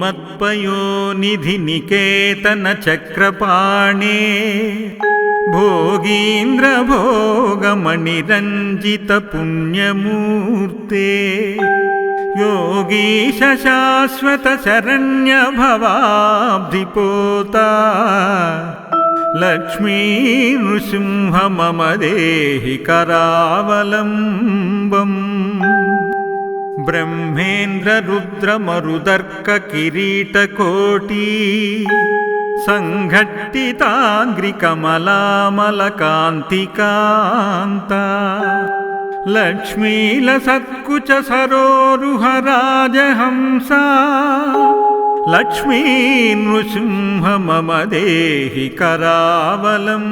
मत्पयो निधिनिकेतनचक्रपाणे भोगीन्द्रभोगमणिरञ्जितपुण्यमूर्ते योगीश शाश्वतशरण्यभवाब्धिपोता लक्ष्मी नृसिंह मम देहि करावलम्बम् ब्रह्मेन्द्ररुद्रमरुदर्ककिरीटकोटी सङ्घट्टिताङ्घ्रिकमलामलकान्तिकान्ता लक्ष्मीलसत्कुचसरोरुहराजहंसा लक्ष्मी नृसिंह मम देहि करावलम्बम्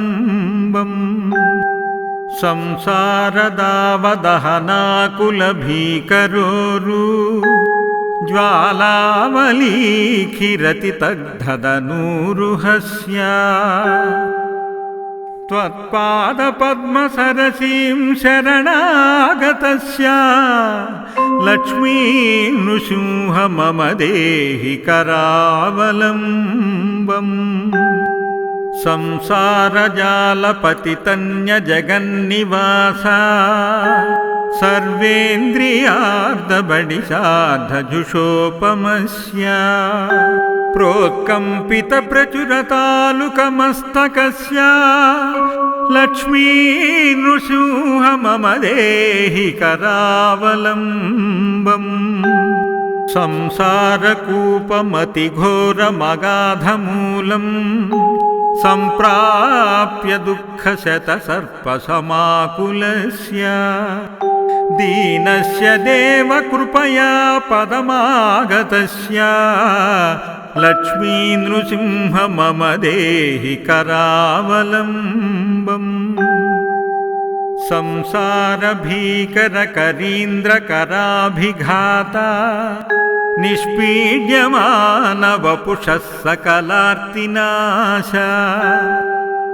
संसारदावदहनाकुलभीकरोरु। ज्वालावलीखिरति तग्धदनूरुहस्य त्वत्पादपद्मसरसीं शरणागतस्य। लक्ष्मी नृसिंह मम देहि करावलम्बम् संसारजालपतितन्यजगन्निवासा सर्वेन्द्रियार्धबडिशार्धजुषोपमस्य प्रोत्कम्पितप्रचुरतालुकमस्तकस्य लक्ष्मी नृसिंह मम देहि करावलम्बम् संसारकूपमतिघोरमगाधमूलम् सम्प्राप्य दुःखशतसर्पसमाकुलस्य। दीनस्य देव कृपया पदमागतस्य। लक्ष्मी नृसिंह मम देहि करावलम्बम्। संसारभीकरकरीन्द्रकराभिघाता निष्पीड्यमानवपुषः सकलार्तिनाश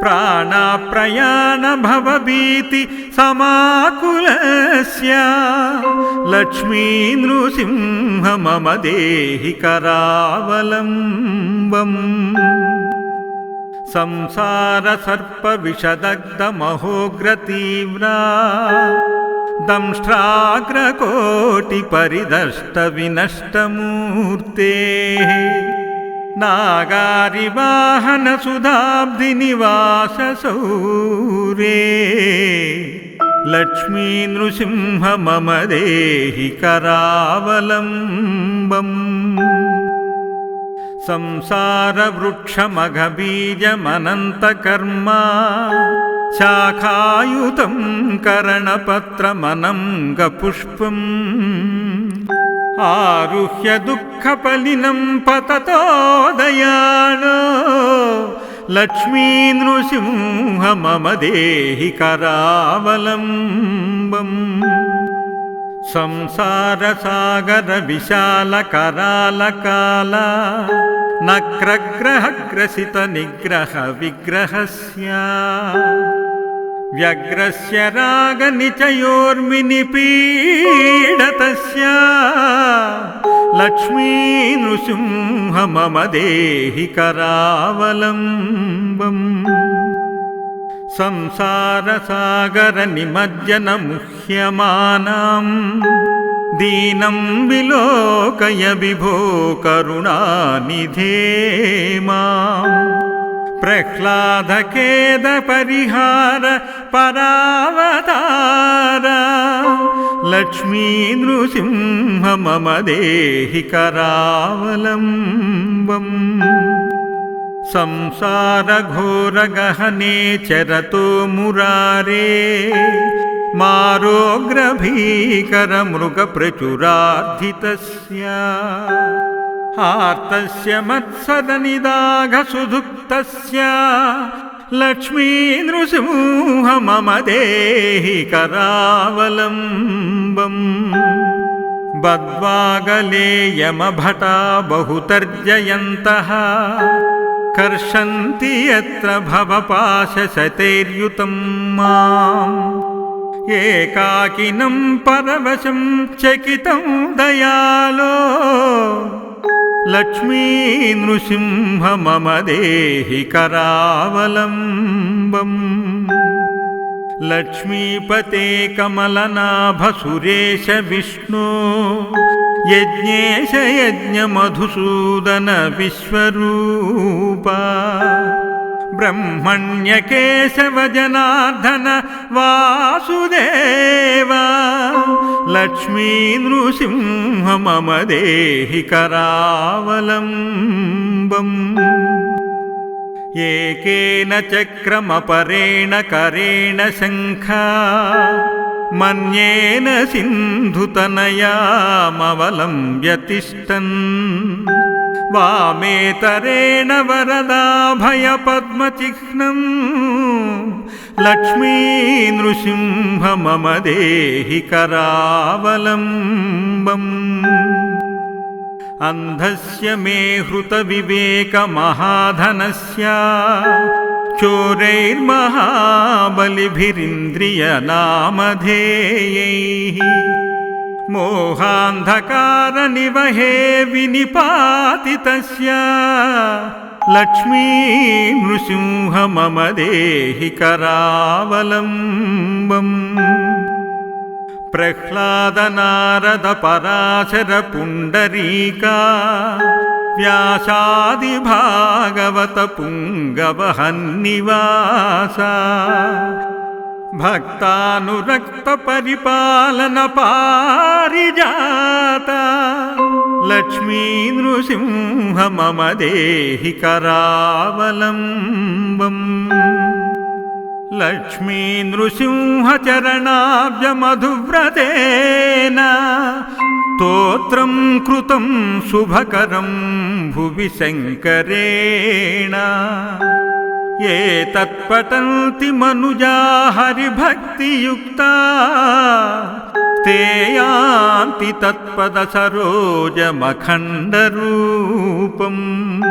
प्राणाप्रयाणभवभीति समाकुलस्य। लक्ष्मी नृसिंह मम देहि करावलम्बम् संसारसर्पविषदग्धमहोग्रतीव्रा दंष्ट्राग्रकोटिपरिदष्टविनष्टमूर्तेः नागारिवाहनसुधाब्धिनिवाससौरे लक्ष्मी नृसिंह मम देहि करावलम्बम् संसारवृक्षमघबीजमनन्तकर्मा शाखायुतं करणपत्रमनङ्गपुष्पम् आरुह्य दुःखपलिनं पततो दयालो लक्ष्मी नृसिंह मम देहि करावलम्बम्। संसारसागरविशालकरालकाला नक्रग्रहग्रसितनिग्रहविग्रहस्य व्यग्रस्य रागनिचयोर्मिनिपीडतस्य। लक्ष्मी नृसिंह मम देहि करावलम्बम् संसारसागरनिमज्जनमुह्यमानाम्। दीनं विलोकय विभो करुणानिधे माम्। प्रह्लादखेदपरिहार परावतार लक्ष्मी नृसिंह मम देहि करावलम्बम् संसारघोरगहने चरतो मुरारे मारोग्रभीकरमृगप्रचुरार्धितस्य आर्तस्य मत्सदनिदाघसुधुक्तस्य लक्ष्मी नृसिंह मम देहि करावलम्बम्। बद्वागले यमभटा बहुतर्जयन्तः। कर्षन्ति यत्र भवपाशशतैर्युतं माम्। एकाकिनं परवशं चकितं दयालो लक्ष्मी नृसिंह मम देहि करावलम्बम्। लक्ष्मीपते कमलनाभसुरेश विष्णु। यज्ञेश यज्ञमधुसूदन विश्वरूपा ब्रह्मण्यकेशव जनार्दन वासुदेव। लक्ष्मी नृसिंह मम देहि करावलम्बम् एकेन चक्रमपरेण करेण शङ्खा। मन्येन सिन्धुतनयामवलम्ब्य तिष्ठन् वामेतरेण वरदाभयपद्मचिह्नम् लक्ष्मी नृसिंह मम देहि करावलम्बम्। अन्धस्य मे हृतविवेकमहाधनस्य चोरैर्महाबलिभिरिन्द्रियनामधेयैः मोहान्धकारनिवहे विनिपातितस्य। लक्ष्मी नृसिंह मम देहि करावलम्बम्। प्रह्लादनारद पराशर पुण्डरीका व्यासादिभागवत पुङ्गवहन्निवासा भक्तानुरक्तपरिपालन पारिजाता लक्ष्मी नृसिंह मम देहि करावलम्बम् लक्ष्मी नृसिंहचरणाब्जमधुव्रतेन स्तोत्रं कृतं शुभकरं भुवि शङ्करेण ये तत्पठन्ति मनुजा हरिभक्तियुक्ता। ते यान्ति तत्पदसरोजमखण्डरूपम्।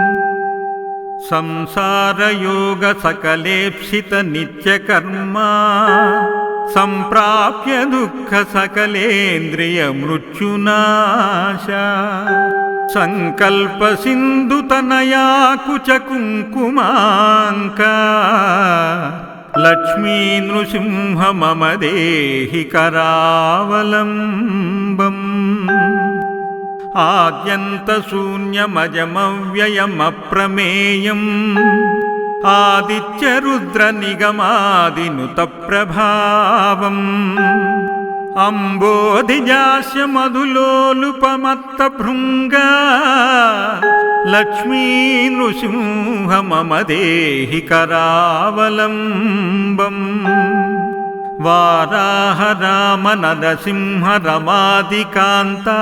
संसारयोगसकलेप्सितनित्यकर्मा। सम्प्राप्य दुःखसकलेन्द्रियमृत्युनाशा सङ्कल्पसिन्धुतनया कुचकुङ्कुमाङ्का लक्ष्मी नृसिंह मम देहि करावलम्बम् आद्यन्तशून्यमजमव्ययमप्रमेयम् आदित्यरुद्रनिगमादिनुतप्रभावम् अम्बोधिजास्य मधुलोलुपमत्तभृङ्गा लक्ष्मी नृसिंह मम देहि करावलम्बम् वाराह राम नरसिंह रमादिकान्ता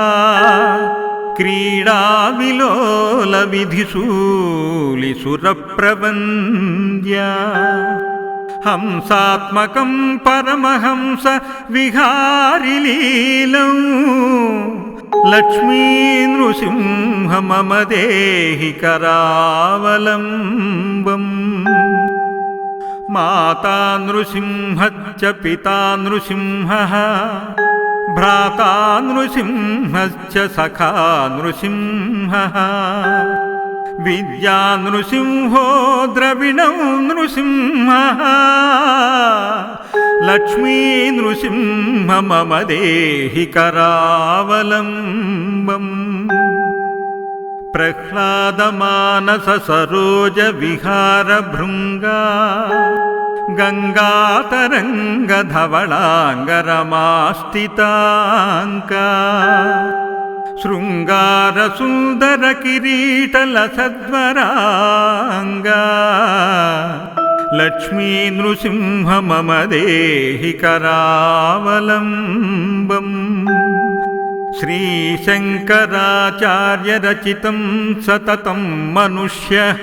क्रीडाविलोलविधिशूलिसुरप्रबन्द्या हंसात्मकं परमहंस विहारिलीलौ लक्ष्मी नृसिंह मम देहि करावलम्बम् माता नृसिंहश्च पिता नृसिंहः भ्राता नृसिंहश्च सखा नृसिंहः विद्या नृसिंहो द्रविणौ नृसिंहः लक्ष्मी नृसिंह मम देहि करावलम्बम्। प्रह्लादमानससरोजविहारभृङ्गा गङ्गातरङ्गधवलाङ्गरमास्तिताङ्का शृङ्गारसुन्दरकिरीटलसद्वराङ्गा। लक्ष्मी नृसिंह मम देहि करावलम्बम् श्रीशङ्कराचार्यरचितं सततं मनुष्यः।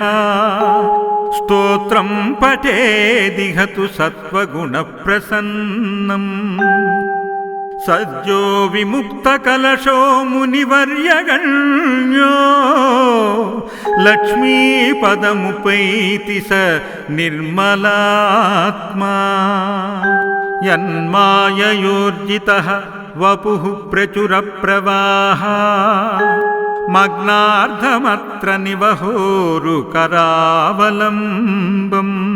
स्तोत्रं पठेदिहतु सत्त्वगुणप्रसन्नम् सज्जो विमुक्तकलशो मुनिवर्यगण्यो लक्ष्मीपदमुपैति स निर्मलात्मा। यन्माययोर्जितः वपुः प्रचुरप्रवाहा। मग्नार्धमत्र निवहोरुकरावलम्बम्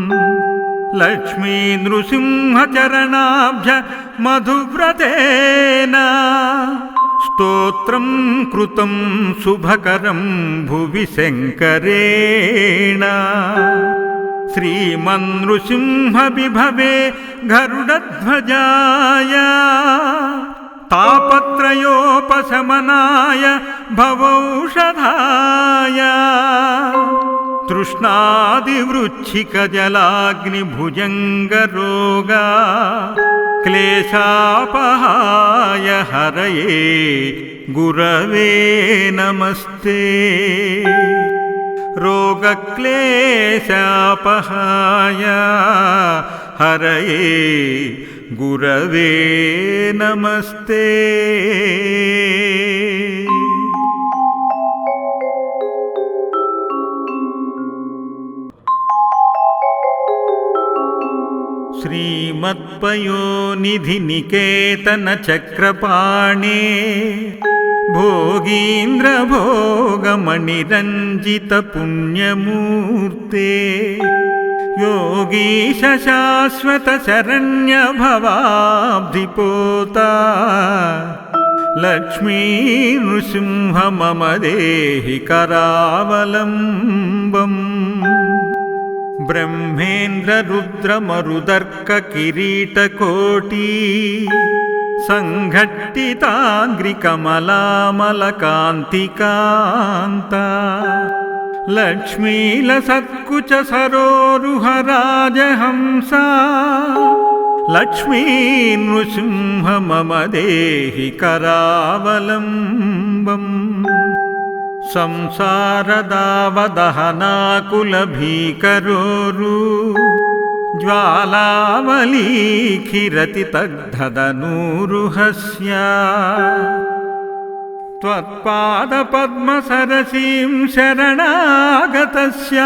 लक्ष्मी नृसिंहचरणाब्ज मधुव्रतेन। स्तोत्रं कृतं शुभकरं भुवि शङ्करेण। श्रीमन्नृसिंहविभवे गरुडध्वजाय। तापत्रयोपशमनाय भवौषधाय तृष्णादिवृच्छिकजलाग्निभुजङ्गरोगा क्लेशापहाय हरये गुरवे नमस्ते। रोगक्लेशापहाय हरये गुरवे नमस्ते श्रीमत्पयोनिधिनिकेतनचक्रपाणे भोगीन्द्रभोगमणिरञ्जितपुण्यमूर्ते योगीश शाश्वतशरण्यभवाब्धिपोता लक्ष्मी नृसिंह मम देहि करावलम्बम् ब्रह्मेन्द्ररुद्रमरुदर्ककिरीटकोटी सङ्घट्टिताङ्घ्रिकमलामलकान्तिकान्ता लक्ष्मीलसत्कुचसरोरुहराजहंसा लक्ष्मी नृसिंह मम देहि करावलम्बम् संसारदावदहनाकुलभीकरोरु। ज्वालावलीखिरति तग्धदनूरुहस्य त्वत्पादपद्मसरसीं शरणागतस्य।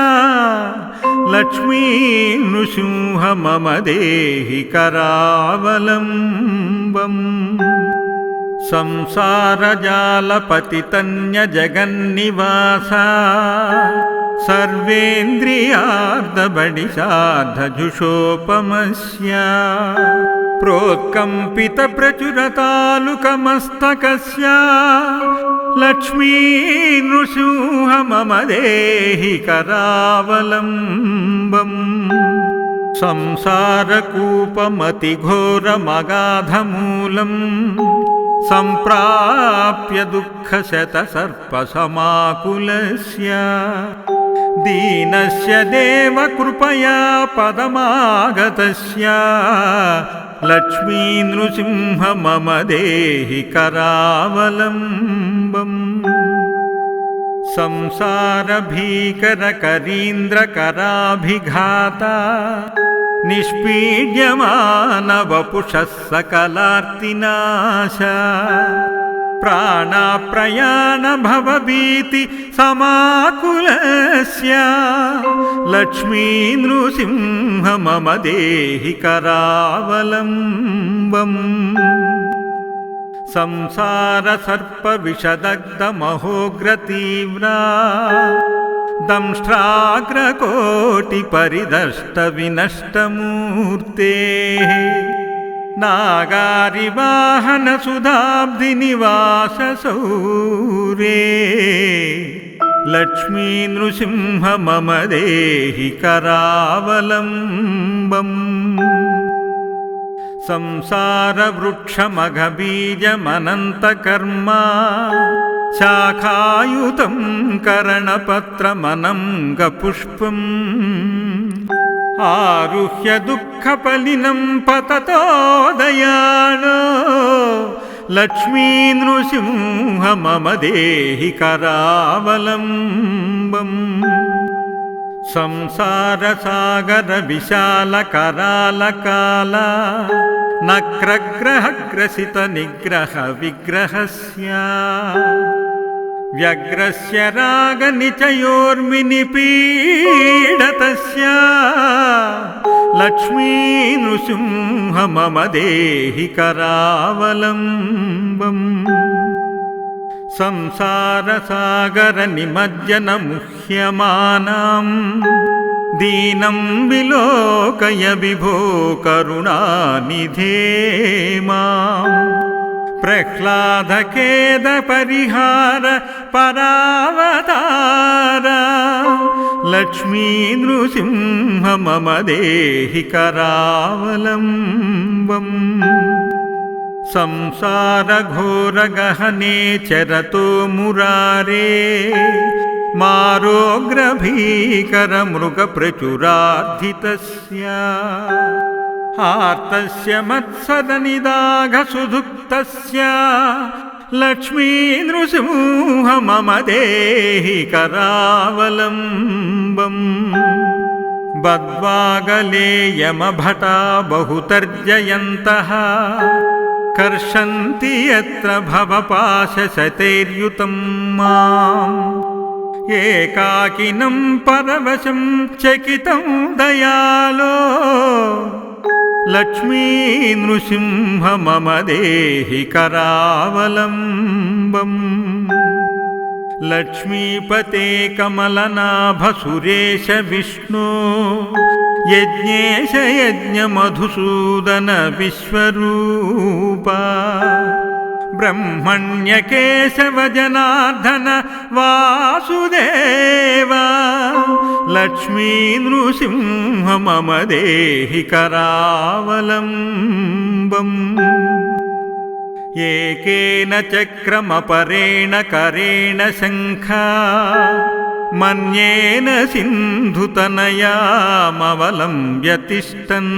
लक्ष्मी नृसिंह मम देहि करावलम्बम् संसारजालपतितन्यजगन्निवासा सर्वेन्द्रियार्धबडिशार्धजुषोपमस्य प्रोत्कम्पितप्रचुरतालुकमस्तकस्य लक्ष्मी नृसिंह मम देहि करावलम्बम् संसारकूपमतिघोरमगाधमूलम् सम्प्राप्य दुःखशतसर्पसमाकुलस्य। दीनस्य देवकृपया पदमागतस्य। लक्ष्मी नृसिंह मम देहि करावलम्बम्। संसारभीकरकरीन्द्रकराभिघाता निष्पीड्यमानवपुषः सकलार्तिनाश प्राणाप्रयाणभवभीति समाकुलस्य। लक्ष्मी नृसिंह मम देहि करावलम्बम् संसारसर्पविषदग्धमहोग्रतीव्रा दंष्ट्राग्रकोटिपरिदष्टविनष्टमूर्तेः। नागारिवाहनसुधाब्धिनिवाससौरे। लक्ष्मी नृसिंह मम देहि करावलम्बम् संसारवृक्षमघबीजमनन्तकर्मा शाखायुतं करणपत्रमनङ्गपुष्पम् आरुह्य दुःखपलिनं पततो दयाळो लक्ष्मी नृसिंह मम देहि करावलम्बम् संसारसागरविशालकरालकाला नक्रग्रहग्रसितनिग्रहविग्रहस्य व्यग्रस्य रागनिचयोर्मिनिपीडतस्य। लक्ष्मी नृसिंह मम देहि करावलम्बम् संसारसागरनिमज्जनमुह्यमानाम्। दीनं विलोकय विभो करुणानिधे माम् प्रह्लादखेदपरिहार परावतार। लक्ष्मी नृसिंह मम देहि करावलम्बम्। संसारघोरगहने चरतो मुरारे। मारोग्रभीकरमृगप्रचुरार्धितस्य आर्तस्य मत्सदनिदाघसुधुक्तस्य लक्ष्मी नृसिंह मम देहि करावलम्बम् बद्वागले यमभटा बहुतर्जयन्तः कर्षन्ति यत्र भवपाशशतैर्युतं माम् एकाकिनं परवशं चकितं दयालो लक्ष्मी नृसिंह मम देहि करावलम्बम्। लक्ष्मीपते कमलनाभसुरेश विष्णु यज्ञेश यज्ञमधुसूदन विश्वरूपा ब्रह्मण्यकेशव जनार्दन वासुदेव लक्ष्मी नृसिंह मम देहि करावलम्बम् एकेन चक्रमपरेण करेण शङ्खा मन्येन सिन्धुतनयामवलम्ब्य तिष्ठन्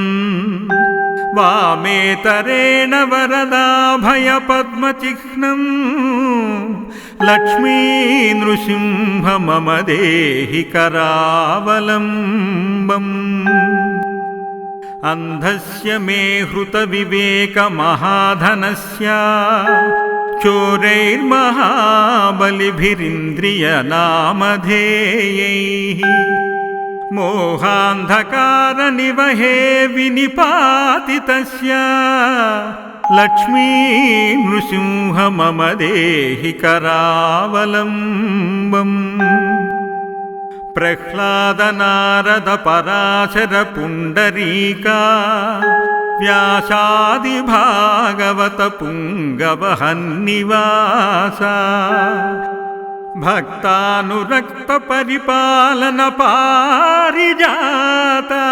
वामेतरेण वरदाभयपद्मचिह्नम् लक्ष्मी नृसिंह मम देहि करावलम्बम् अन्धस्य मे हृतविवेकमहाधनस्य। चोरैर्महाबलिभिरिन्द्रियनामधेयैः मोहान्धकारनिवहे विनिपातितस्य लक्ष्मी नृसिंह मम देहि करावलम्बम् प्रह्लादनारदपराशरपुण्डरीका व्यासादिभागवतपुङ्गवहन्निवासा भक्तानुरक्तपरिपालनपारिजाता।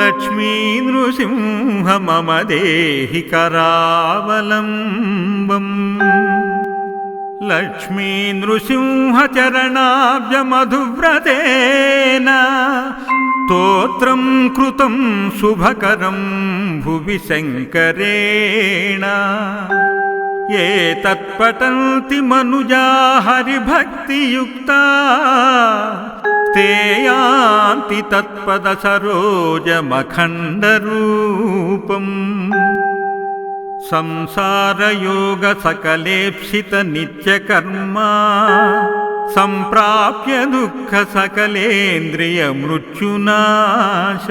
लक्ष्मी नृसिंह मम देहि करावलम्बम् लक्ष्मी नृसिंहचरणाब्जमधुव्रतेन स्तोत्रं कृतं शुभकरं भुवि शङ्करेण ये तत्पठन्ति मनुजा हरिभक्तियुक्ता। ते यान्ति तत्पदसरोजमखण्डरूपम्। संसारयोगसकलेप्सितनित्यकर्मा। सम्प्राप्य दुःखसकलेन्द्रियमृत्युनाश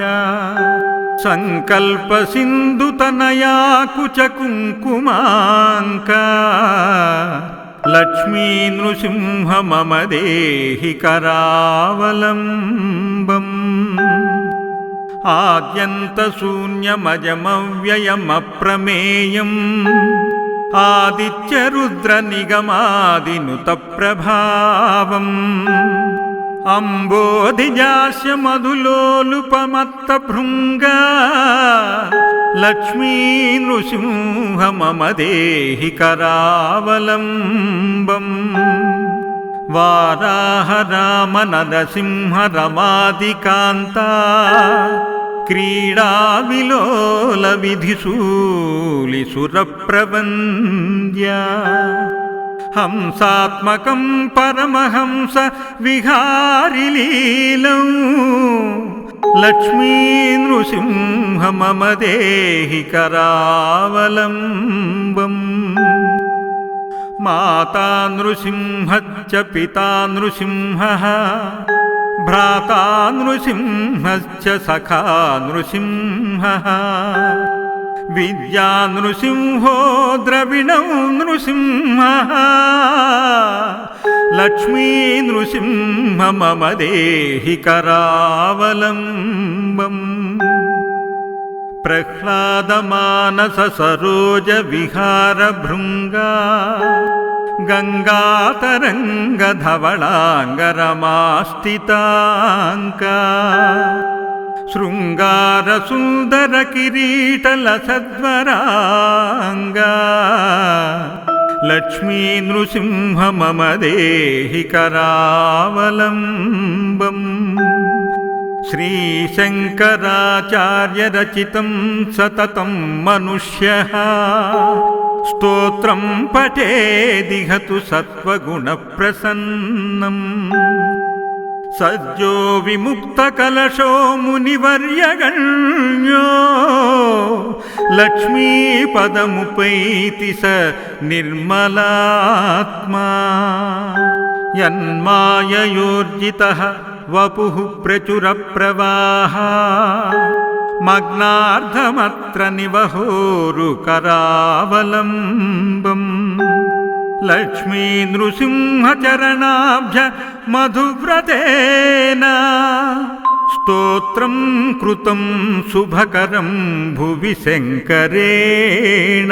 सङ्कल्पसिन्धुतनया कुचकुङ्कुमाङ्का लक्ष्मी नृसिंह मम देहि करावलम्बम् आद्यन्तशून्यमजमव्ययमप्रमेयम् आदित्यरुद्रनिगमादिनुतप्रभावम् अम्बोधिजास्य मधुलोलुपमत्तभृङ्ग लक्ष्मी नृसिंह मम देहि करावलम्बम् वाराह राम नरसिंह रमादिकान्ता क्रीडाविलोलविधिशूलिसुरप्रबन्द्या हंसात्मकं परमहंस विहारिलीलौ लक्ष्मी नृसिंह मम देहि करावलम्बम् माता नृसिंहश्च पिता नृसिंहः भ्राता नृसिंहश्च सखा नृसिंहः विद्यानृसिंहो द्रविणौ नृसिंहः। लक्ष्मी नृसिंह मम देहि करावलम्बम्। प्रह्लादमानस सरोज विहारभृङ्गा गङ्गातरङ्गधवलाङ्गरमास्तिताङ्का शृङ्गारसुन्दरकिरीटलसद्वराङ्गा। लक्ष्मी नृसिंह मम देहि करावलम्बम् श्रीशङ्कराचार्यरचितं सततं मनुष्यः। स्तोत्रं पठेदिहतु सत्त्वगुणप्रसन्नम् सज्जो विमुक्तकलशो मुनिवर्यगण्यो। लक्ष्मीपदमुपैति स निर्मलात्मा। यन्माययोर्जितः वपुः प्रचुरप्रवाह। मग्नार्धमत्र निवहोरुकरावलम्बम् लक्ष्मी नृसिंहचरणाभ्य मधुव्रतेन। स्तोत्रं कृतं शुभकरं भुवि शङ्करेण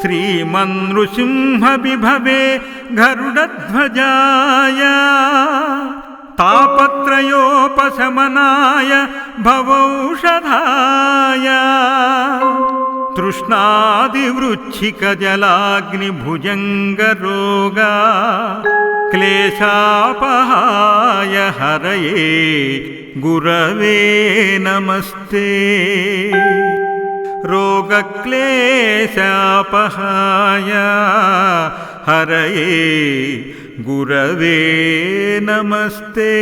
श्रीमन्नृसिंहविभवे गरुडध्वजाय। तापत्रयोपशमनाय भवौषधाय तृष्णादिवृच्छिकजलाग्निभुजङ्गरोगा क्लेशापहाय हरये गुरवे नमस्ते। रोगक्लेशापहाय हरये गुरवे नमस्ते